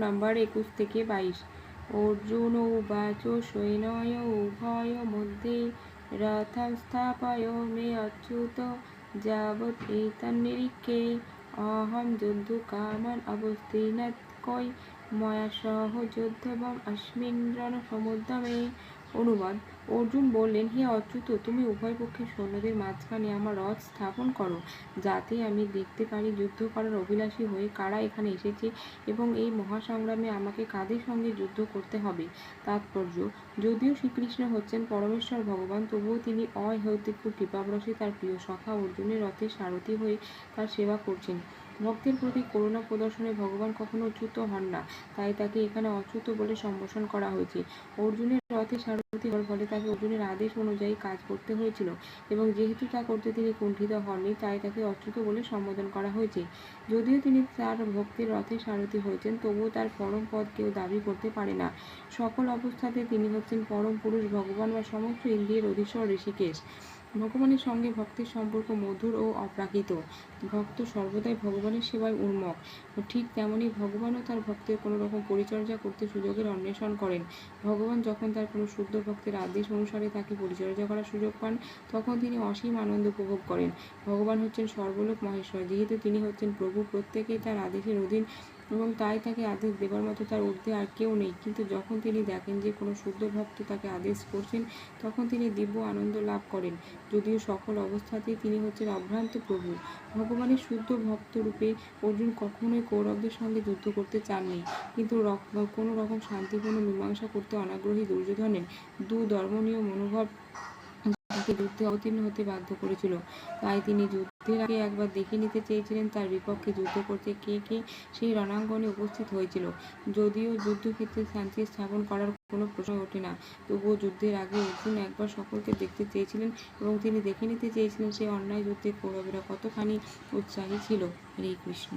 Number একুশ থেকে বাইশ। অর্জুন উবাচ সৈনয় উভয় মধ্যে রথম স্থাপয় মে অচ্যুত যাবৎ এতন্নিরীক্ষে অহম যুদ্ধ কামান অবস্তিনত কই ময়া সহ যুদ্ধ যোদ্ধবম অস্মিন রণসমুদ্যমে অনুবাদ। অর্জুন বললেন, হে অচ্যুত, তুমি উভয় পক্ষের সৈন্যদের মাঝখানে আমার রথ স্থাপন করো, যাতে আমি দেখতে পারি যুদ্ধ করার অভিলাষী হয়ে কারা এখানে এসেছে এবং এই মহাসংগ্রামে আমাকে কাদের সঙ্গে যুদ্ধ করতে হবে। তাৎপর্য, যদিও শ্রীকৃষ্ণ হচ্ছেন পরমেশ্বর ভগবান, তবুও তিনি অহেতুক কৃপাবরসে তার প্রিয় সখা অর্জুনের রথের সারথি হয়ে তার সেবা করছেন। ভক্তের প্রতি করুণা প্রদর্শনে ভগবান কখনো অচ্যুত হন না, তাই তাকে এখানে অচ্যুত বলে সম্বোধন করা হয়েছে। অর্জুনের রথে সারথি হওয়ার ফলে তাকে অর্জুনের আদেশ অনুযায়ী কাজ করতে হয়েছিল এবং যেহেতু তা করতে তিনি কুণ্ঠিত হননি, তাই তাকে অচ্যুত বলে সম্বোধন করা হয়েছে। যদিও তিনি তার ভক্তির রথে সারথি হয়েছেন, তবুও তার পরম পদ কেউ দাবি করতে পারে না। সকল অবস্থাতে তিনি হচ্ছেন পরম পুরুষ ভগবান বা সমস্ত ইন্দ্রিয়ের অধীশ্বর ঋষিকেশ। ভগবানের সঙ্গে ভক্তির সম্পর্ক মধুর ও অপ্রাকৃত। ভক্ত সর্বদাই ভগবানের সেবায় উন্মুখ ঠিক তেমনি ভগবানও তার ভক্তের কোনো রকম পরিচর্যা করতে সুযোগের অন্বেষণ করেন। ভগবান যখন তার কোনো শুদ্ধ ভক্তের আদেশ অনুসারে তাকে পরিচর্যা করার সুযোগ পান, তখন তিনি অসীম আনন্দ উপভোগ করেন। ভগবান হচ্ছেন সর্বলোক মহেশ্বর, যেহেতু তিনি হচ্ছেন প্রভু, প্রত্যেকেই তার আদেশের অধীন এবং তাই তাকে আদেশ দেবার মতো তার ঊর্ধ্বে আর কেউ নেই। কিন্তু যখন তিনি দেখেন যে কোনো শুদ্ধ ভক্ত তাকে আদেশ করছেন, তখন তিনি দিব্য আনন্দ লাভ করেন। যদিও সকল অবস্থাতেই তিনি হচ্ছেন অভ্রান্ত প্রভু। ভগবানের শুদ্ধ ভক্ত রূপে অর্জুন কখনোই কৌরবদের সঙ্গে যুদ্ধ করতে চাননি। কিন্তু কোনো রকম শান্তিপূর্ণ মীমাংসা করতে অনাগ্রহী দুর্যোধনের দু ধর্মনীয় মনোভাব তাকে যুদ্ধে অবতীর্ণ হতে বাধ্য করেছিল। তাই তিনি যুদ্ধের আগে একবার দেখে নিতে চেয়েছিলেন তার বিপক্ষে যুদ্ধ করতে কে কে সেই রণাঙ্গনে উপস্থিত হয়েছিল। যদিও যুদ্ধক্ষেত্রে শান্তি স্থাপন করার কোনো প্রশ্ন ওঠে না, তবুও যুদ্ধের আগে অর্জুন একবার সকলকে দেখতে চেয়েছিলেন এবং তিনি দেখে নিতে চেয়েছিলেন সেই অন্যায় যুদ্ধে কৌরবেরা কতখানি উৎসাহী ছিল। হরে কৃষ্ণ।